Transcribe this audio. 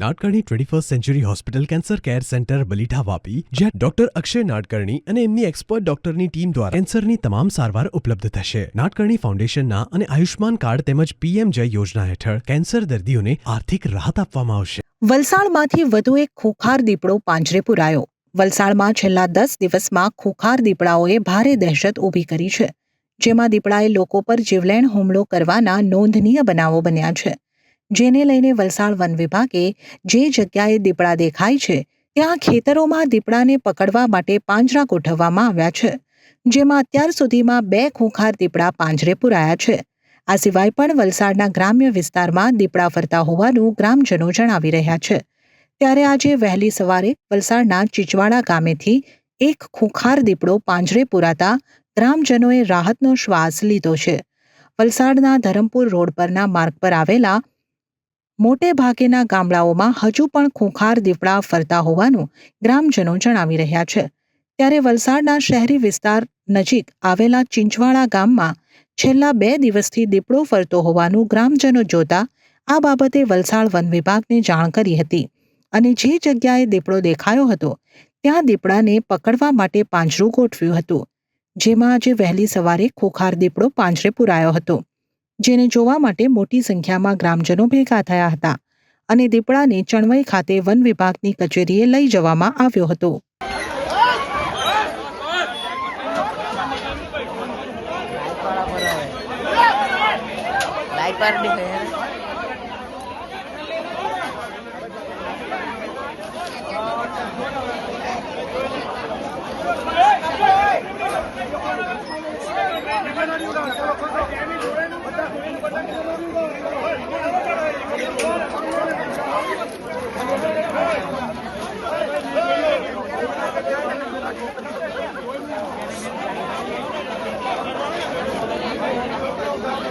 Nadkarni twenty first century hospital cancer care centre Balitha Vapi, જ્યાં doctor Akshay Nadkarni અને એમની expert ડોક્ટરની ટીમ દ્વારા કેન્સરની તમામ સારવાર ઉપલબ્ધ થશે. નાટકર્ણી ફાઉન્ડેશનના અને આયુષ્માન કાર્ડ તેમજ પીએમ જય યોજના હેઠળ કેન્સર દર્દીઓને આર્થિક રાહત આપવામાં આવશે. વલસાડમાંથી વધુ એક ખોખાર દીપડો પાંજરે પુરાયો. વલસાડમાં છેલ્લા દસ દિવસમાં ખોખાર દીપડાઓએ ભારે દહેશત ઊભી કરી છે, જેમાં દીપડાએ લોકો પર જીવલેણ હુમલો કરવાના નોંધનીય બનાવો બન્યા છે. જેને લઈને વલસાડ વન વિભાગે જે જગ્યાએ દીપડા દેખાય છે, ત્યાં ખેતરોમાં દીપડાને પકડવા માટે પાંજરા ગોઠવવામાં આવ્યા છે, જેમાં અત્યાર સુધીમાં બે ખૂંખાર દીપડા પાંજરે પુરાયા છે. આ સિવાય પણ વલસાડના ગ્રામ્ય વિસ્તારમાં દીપડા ફરતા હોવાનું ગ્રામજનો જણાવી રહ્યા છે. ત્યારે આજે વહેલી સવારે વલસાડના ચીચવાડા ગામેથી એક ખૂંખાર દીપડો પાંજરે પુરાતા ગ્રામજનોએ રાહતનો શ્વાસ લીધો છે. વલસાડના ધરમપુર રોડ પરના માર્ગ પર આવેલા મોટે ભાગેના ગામડાઓમાં હજુ પણ ખૂંખાર દીપડા ફરતા હોવાનું ગ્રામજનો જણાવી રહ્યા છે. ત્યારે વલસાડના શહેરી વિસ્તાર નજીક આવેલા ચિંચવાડા ગામમાં છેલ્લા બે દિવસથી દીપડો ફરતો હોવાનું ગ્રામજનો જોતા આ બાબતે વલસાડ વન વિભાગને જાણ કરી હતી અને જે જગ્યાએ દીપડો દેખાયો હતો, ત્યાં દીપડાને પકડવા માટે પાંજરું ગોઠવ્યું હતું, જેમાં આજે વહેલી સવારે ખોખાર દીપડો પાંજરે પુરાયો હતો. જેને જોવા માટે મોટી સંખ્યામાં ગ્રામજનો ભેગા થયા હતા અને દીપડાને ચણવઈ ખાતે વન વિભાગની કચેરીએ લઈ જવામાં આવ્યો હતો.